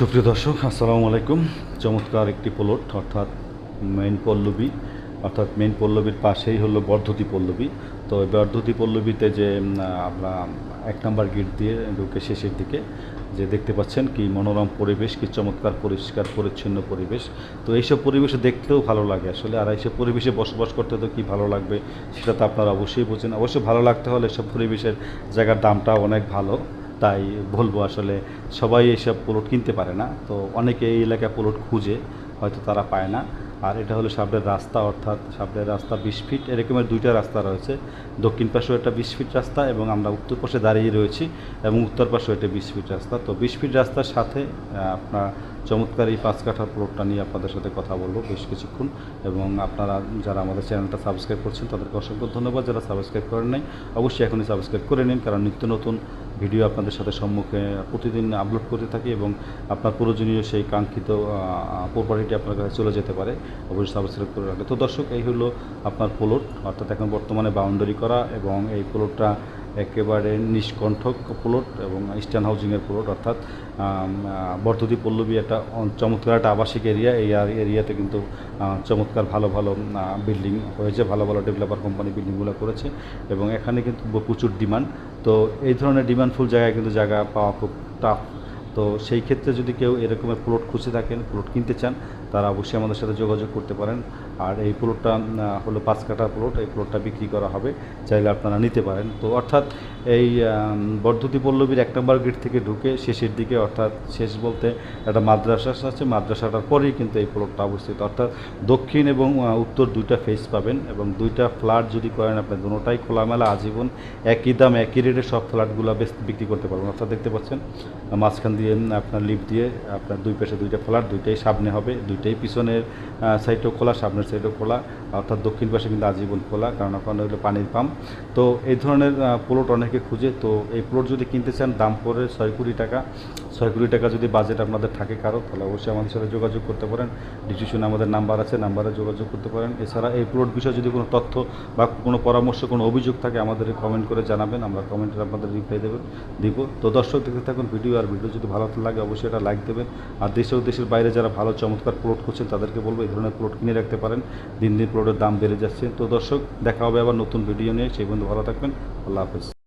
সুপ্রিয় দর্শক, আসসালামু আলাইকুম। চমৎকার একটি প্লট, অর্থাৎ মেইন পল্লবী, অর্থাৎ মেইন পল্লবীর পাশেই হলো বর্ধতি পল্লবী। তো বর্ধতি পল্লবীতে যে আমরা এক নম্বর গেট দিয়ে ঢুকে শেষের দিকে যে দেখতে পাচ্ছেন কি মনোরম পরিবেশ, কি চমৎকার পরিষ্কার, পরিচ্ছন্ন পরিবেশ। তো এইসব পরিবেশে দেখতেও ভালো লাগে আসলে। আর এইসব পরিবেশে বসবাস করতে তো কি ভালো লাগবে, সেটা তো আপনারা অবশ্যই বোঝেন। অবশ্যই ভালো লাগতে হলে এসব পরিবেশের জায়গার দামটা অনেক ভালো। তাই বলব আসলে সবাই এইসব প্লট কিনতে পারে না। তো অনেকে এই এলাকায় প্লট খুঁজে, হয়তো তারা পায় না। আর এটা হলো সামনের রাস্তা, অর্থাৎ সামনের রাস্তা বিশ ফিট, এরকমের দুইটা রাস্তা রয়েছে। দক্ষিণ পাশেও একটা বিশ ফিট রাস্তা এবং আমরা উত্তর পাশে দাঁড়িয়ে রয়েছি এবং উত্তর পাশেও একটা বিশ ফিট রাস্তা। তো বিশ ফিট রাস্তার সাথে আপনার চমৎকার এই পাঁচ কাঠা প্লটটা নিয়ে আপনাদের সাথে কথা বলব বেশ কিছুক্ষণ। এবং আপনারা যারা আমাদের চ্যানেলটা সাবস্ক্রাইব করছেন, তাদেরকে অসংখ্য ধন্যবাদ। যারা সাবস্ক্রাইব করেন নাই, অবশ্যই এখনই সাবস্ক্রাইব করে নিন, কারণ নিত্য নতুন ভিডিও আপনাদের সাথে সম্মুখে প্রতিদিন আপলোড করতে থাকি এবং আপনার প্রয়োজনীয় সেই কাঙ্ক্ষিত প্রপার্টিটি আপনার কাছে চলে যেতে পারে, অবশ্যই সাবস্ক্রাইব করে রাখবে তো দর্শক, এই হলো আপনার প্লট অর্থাৎ এখন বর্তমানে বাউন্ডারি করা এবং এই প্লটটা একেবারে নিষ্কণ্ঠক প্লট এবং ইস্টার্ন হাউজিংয়ের প্লট অর্থাৎ বর্ধতি পল্লবী একটা চমৎকার একটা আবাসিক এরিয়া এই এরিয়াতে কিন্তু চমৎকার ভালো ভালো বিল্ডিং হয়েছে, ভালো ভালো ডেভেলপার কোম্পানি বিল্ডিংগুলো করেছে এবং এখানে কিন্তু প্রচুর ডিমান্ড তো এই ধরনের ডিমান্ডফুল জায়গায় কিন্তু জায়গা পাওয়া খুব টাফ তো সেই ক্ষেত্রে যদি কেউ এরকমের প্লট খুঁজে থাকেন প্লট কিনতে চান তারা অবশ্যই আমাদের সাথে যোগাযোগ করতে পারেন। আর এই প্লটটা হলো পাঁচ কাঠা প্লট এই প্লটটা বিক্রি করা হবে। চাইলে আপনারা নিতে পারেন। তো অর্থাৎ এই বর্ধতি পল্লবীর এক নম্বর গেট থেকে ঢুকে শেষের দিকে, অর্থাৎ শেষ বলতে একটা মাদ্রাসা আছে, মাদ্রাসাটার পরেই কিন্তু এই প্লটটা অবস্থিত। অর্থাৎ দক্ষিণ এবং উত্তর দুইটা ফেস পাবেন এবং দুইটা ফ্ল্যাট যদি করেন আপনি দুটোটাই খোলামেলা, আজীবন একই দাম, একই রেটে সব ফ্ল্যাটগুলো বেশ বিক্রি করতে পারবেন। অর্থাৎ দেখতে পাচ্ছেন, মাঝখান দিয়ে আপনার লিফট দিয়ে আপনার দুই পাশে দুইটা ফ্ল্যাট দুইটাই সামনে হবে, দুইটাই পিছনের সাইডটাও খোলা, সামনের সাইডও খোলা, অর্থাৎ দক্ষিণ পাশে কিন্তু আজীবন খোলা, কারণ ওখানে হলো পানির পাম্প তো এই ধরনের প্লট অনেকে খুঁজে, তো এই প্লট যদি কিনতে চান, দাম পড়ে ছয় কোটি টাকা। ছয় কোটি টাকা যদি বাজেট আপনাদের থাকে কারও, তাহলে অবশ্যই আমাদের সাথে যোগাযোগ করতে পারেন। ডিসিশনে আমাদের নাম্বার আছে নাম্বারে যোগাযোগ করতে পারেন। এছাড়া এই প্লট বিষয়ে যদি কোনো তথ্য বা কোনো পরামর্শ, কোনো অভিযোগ থাকে, আমাদের কমেন্ট করে জানাবেন, আমরা কমেন্টে আপনাদের রিপ্লাই দেবেন দিব। তো দর্শক দেখতে থাকুন ভিডিও আর ভিডিও যদি ভালো লাগে, অবশ্যই এটা লাইক দেবেন। আর দেশে ও দেশের বাইরে যারা ভালো, চমৎকার প্লট করছেন, তাদেরকে বলব, এই ধরনের প্লট কিনে রাখতে পারেন। দিন দিন প্লটের দাম বেড়ে যাচ্ছে। তো দর্শক, দেখা হবে আবার নতুন ভিডিও নিয়ে। সেই বন্ধু ভালো থাকবেন। আল্লাহ হাফেজ।